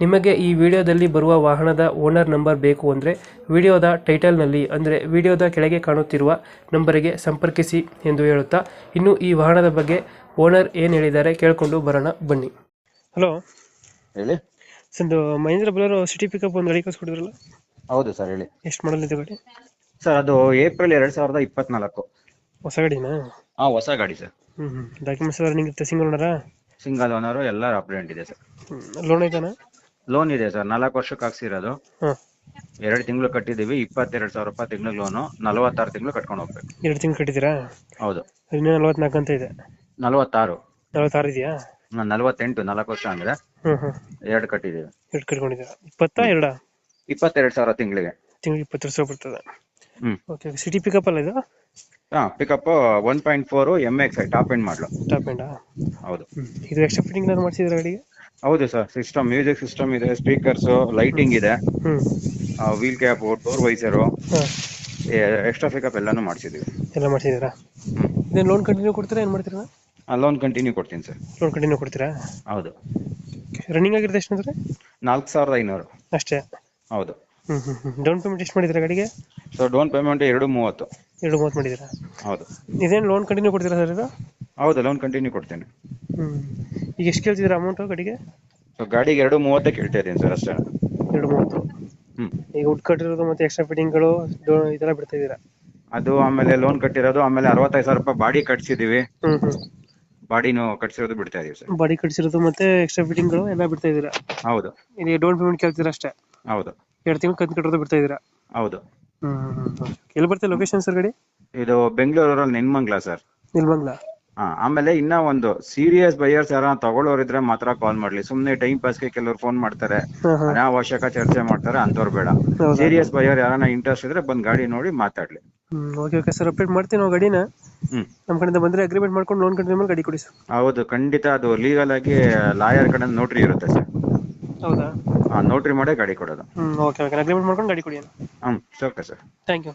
ನಿಮಗೆ ಈ ವಿಡಿಯೋದಲ್ಲಿ ಬರುವ ವಾಹನದ ಓನರ್ ನಂಬರ್ ಬೇಕು ಅಂದರೆ ವಿಡಿಯೋದ ಟೈಟಲ್ನಲ್ಲಿ ಅಂದರೆ ವಿಡಿಯೋದ ಕೆಳಗೆ ಕಾಣುತ್ತಿರುವ ನಂಬರಿಗೆ ಸಂಪರ್ಕಿಸಿ ಎಂದು ಹೇಳುತ್ತಾ ಇನ್ನು ಈ ವಾಹನದ ಬಗ್ಗೆ ಓನರ್ ಏನು ಹೇಳಿದ್ದಾರೆ ಕೇಳಿಕೊಂಡು ಬರೋಣ ಬನ್ನಿ. ಹಲೋ. ಹೇಳಿ. ಸಂದು ಮಹೇಂದ್ರ ಬಲರು ಸಿಟಿ ಪಿಕಪ್ ಒಂದು ಗಾಡಿ ಕಳಿಸ್ಕೊಡಿದ್ರಲ್ಲ ಹೌದು ಸರ್ ಹೇಳಿ. ಎಷ್ಟು ಮಾಡಲ್ ಇದೆ ಗಾಡಿ? ಸರ್ ಅದು ಏಪ್ರಿಲ್ ಎರಡ್ ಸಾವಿರದ ಇಪ್ಪತ್ನಾಲ್ಕು. ಹೊಸ ಗಾಡಿನಾ? ಹಾ ಹೊಸ ಗಾಡಿ ಸರ್. ಹ್ಞೂ ಹ್ಞೂ ಡಾಕ್ಯುಮೆಂಟ್ಸ್ ಎಲ್ಲ ನಿಂಗೆ ಸಿಂಗಲ್ ಓನರಾ? ಸಿಂಗಲ್ ಓನರು ಎಲ್ಲ ಅಪ್ಡೇಟ್ ಇದೆ ಸರ್. ಲೋನ್ ಐತಾನ? ಲೋನ್ ಇದೆ ಸರ್. ನಾಲ್ಕು ವರ್ಷಕ್ಕೆ ಹಾಕ್ಸಿರೋದು. ಹಾಂ. ಎರಡು ತಿಂಗಳು ಕಟ್ಟಿದೀವಿ ಇಪ್ಪತ್ತೆರಡು ಸಾವಿರ ರೂಪಾಯಿ ತಿಂಗಳು ಲೋನು ನಲವತ್ತಾರು ತಿಂಗಳು ಕಟ್ಕೊಂಡು ಹೋಗ್ಬೇಕು. ಎರಡು ತಿಂಗಳು ಕಟ್ಟಿದ್ದೀರಾ? ಹೌದು. ಇನ್ನೂ ನಲ್ವತ್ನಾಲ್ಕು ಅಂತ ಇದೆ. ನಲವತ್ತಾರು. ನಲ್ವತ್ತಾರು ಇದೆಯಾ? ನ- ನಲವತ್ತೆಂಟು ನಾಲ್ಕು ವರ್ಷ ಅಂದ್ರೆ ಹ್ಞೂ ಹ್ಞೂ ಎರಡು ಕಟ್ಟಿದೀವಿ ಎರಡು ಕಟ್ಕೊಂಡಿದ್ದೀರಾ? ಇಪ್ಪತ್ತಾ ಎರಡಾ? ಇಪ್ಪತ್ತೆರಡು ಸಾವಿರ ತಿಂಗಳಿಗೆ. ತಿಂಗಳಿಗೆ ಇಪ್ಪತ್ತೆರಡು ಸಾವಿರ ಬರ್ತದೆ. ಹ್ಮ್. ಓಕೆ ಸಿಟಿ ಪಿಕಪ್ ಅಲ್ಲ ಇದು? ಹಾ pickup one point four M X I top end model. Top ಎಂಡಾ ಹೌದು. ಇದು ಎಕ್ಸ್ಟ್ರಾ ಫಿಟ್ಟಿಂಗ್ ಏನಾದ್ರು ಮಾಡಿಸಿದ್ರೆ ಗಾಡಿಗೆ? ಹೌದು ಸರ್ ಸಿಸ್ಟಮ್ ಮ್ಯೂಸಿಕ್ ಸಿಸ್ಟಮ್ ಇದೆ ಸ್ಪೀಕರ್ಸ್ ಲೈಟಿಂಗ್ ಇದೆ. ಹ್ಞೂ ವೀಲ್ ಕ್ಯಾಪ್ ಡೋರ್ ವೈಸರು ಹಾಂ. ಎಕ್ಸ್ಟ್ರಾ ಪಿಕಪ್ ಎಲ್ಲಾನು ಮಾಡಿಸಿದೀವಿ. ಎಲ್ಲ ಮಾಡಿಸಿದ್ದೀರಾ? ಹ್ಮ್. ಇದೇನು ಲೋನ್ ಕಂಟಿನ್ಯೂ ಕೊಡ್ತೀರಾ ಏನು ಮಾಡ್ತೀರಾ? ಲೋನ್ ಕಂಟಿನ್ಯೂ ಕೊಡ್ತೀನಿ ಸರ್. ಲೋನ್ ಕಂಟಿನ್ಯೂ ಕೊಡ್ತೀರಾ? ಹೌದು. ರನ್ನಿಂಗ್ ಆಗಿರುತ್ತೆ ಎಷ್ಟು ಅಂದರೆ? ನಾಲ್ಕು ಸಾವಿರದ ಐನೂರು. ಅಷ್ಟೇ? ಹೌದು. ಹ್ಞೂ ಹ್ಞೂ ಹ್ಞೂ ಡೌನ್ ಪೇಮೆಂಟ್ ಎಷ್ಟು ಮಾಡಿದ್ದೀರಾ ಗಾಡಿಗೆ? ಸೊ ಡೌನ್ ಪೇಮೆಂಟ್ ಎರಡು ಮೂವತ್ತು. ಎರಡು ಮೂವತ್ತು ಮಾಡಿದ್ದೀರಾ? ಹೌದು. ಇದೇನು ಲೋನ್ ಕಂಟಿನ್ಯೂ ಕೊಡ್ತೀರಾ ಸರ್ ಇದು? ಹೌದು ಲೋನ್ ಕಂಟಿನ್ಯೂ ಕೊಡ್ತೀನಿ. ಹ್ಞೂ ಈಗ ಎಷ್ಟು ಕೇಳ್ತಿದ್ರ ಅಮೌಂಟ್ ಗಾಡಿಗೆ? ಸೊ ಗಾಡಿಗೆ ಎರಡು ಮೂವತ್ತೇ ಕೇಳ್ತಾ ಇದ್ದೀನಿ ಸರ್ ಅಷ್ಟೇ. ಎರಡು ಮೂವತ್ತು? ಹ್ಮ್. ಈಗ ಉಡ್ ಕಟ್ಟಿರೋದು ಮತ್ತೆ ಎಕ್ಸ್ಟ್ರಾ ಫಿಟ್ಟಿಂಗ್ಗಳು ಇದೆಲ್ಲ ಬಿಡ್ತಾ ಇದ್ದೀರಾ? ಅದು ಆಮೇಲೆ ಲೋನ್ ಕಟ್ಟಿರೋದು ಆಮೇಲೆ ಅರವತ್ತೈದು ಸಾವಿರ ರೂಪಾಯಿ ಬಾಡಿ ಕಟ್ಸಿದೀವಿ. ಬಾಡಿನೂ ಕಟ್ಸಿರೋದು ಬಿಡ್ತಾ ಇದೀವಿ ಸರ್. ಬಾಡಿ ಕಟ್ಸಿರೋದು ಮತ್ತೆ ಎಕ್ಸ್ಟ್ರಾ ಫಿಟ್ಟಿಂಗ್ಗಳು ಎಲ್ಲ ಬಿಡ್ತಾ ಇದ್ದೀರಾ? ಹೌದು. ಇಲ್ಲಿ ಡೌನ್ ಪೇಮೆಂಟ್ ಕೇಳ್ತೀರಾ ಅಷ್ಟೇ? ಹೌದು. ಎರಡು ತಿಂಗಳು ಕಂತು ಕಟ್ಟೋದು ಬಿಡ್ತಾ ಇದ್ದೀರಾ? ಹೌದು. ಹ್ಮ್ ಎಲ್ಲಿ ಬರ್ತದೆ ಲೊಕೇಶನ್ ಸರ್ ಗಡಿ? ಇದು ಬೆಂಗಳೂರಲ್ಲಿ ನೆನ್ಮಂಗ್ಲ ಸರ್. ನಿಲ್ಬಂಗ್ಲಾ ಹಾ ಆಮೇಲೆ ಇನ್ನ ಒಂದು ಸೀರಿಯಸ್ ಬೈಯರ್ಸ್ ಯಾರ ತಗೊಳ್ಳೋರಿದ್ರೆ ಮಾತ್ರ ಕಾಲ್ ಮಾಡ್ಲಿ. ಸುಮ್ನೆ ಟೈಮ್ ಪಾಸ್ಗೆ ಕೆಲವ್ರು ಫೋನ್ ಮಾಡ್ತಾರೆ. ಹಾಂ ಹಾಂ. ಅನಾವಶ್ಯಕ ಚರ್ಚೆ ಮಾಡ್ತಾರೆ ಅಂತವ್ರು ಬೇಡ. ಸೀರಿಯಸ್ ಬೈಯರ್ ಯಾರನ್ನ ಇಂಟ್ರೆಸ್ಟ್ ಇದ್ರೆ ಬಂದ್ ಗಾಡಿ ನೋಡಿ ಮಾತಾಡ್ಲಿ. ಓಕೆ ಓಕೆ ಸರ್ ಅಪ್ಡೇಟ್ ಮಾಡ್ತೀವಿ ನಾವು ಗಾಡಿನ. ನಮ್ಮ ಕಡೆಯಿಂದ ಬಂದ್ರೆ ಅಗ್ರಿಮೆಂಟ್ ಮಾಡ್ಕೊಂಡು ಲೋನ್ ಕಂಟಿನ್ಯೂ ಮೇಲೆ ಗಾಡಿ ಕೊಡಿ ಸರ್. ಹೌದು ಖಂಡಿತ ಅದು ಲೀಗಲ್ ಆಗಿ ಲಾಯರ್ ಕಡೆ ನೋಟ್ರಿ ಇರುತ್ತೆ ಸರ್. ಹೌದಾ? ಆ ನೋಟ್ರಿ ಮಾಡೇ ಗಾಡಿ ಕೊಡೋದು. ಓಕೆ ಓಕೆ ಅಗ್ರಿಮೆಂಟ್ ಮಾಡ್ಕೊಂಡು ಗಾಡಿ ಕೊಡಿ hmm okay sir. Thank you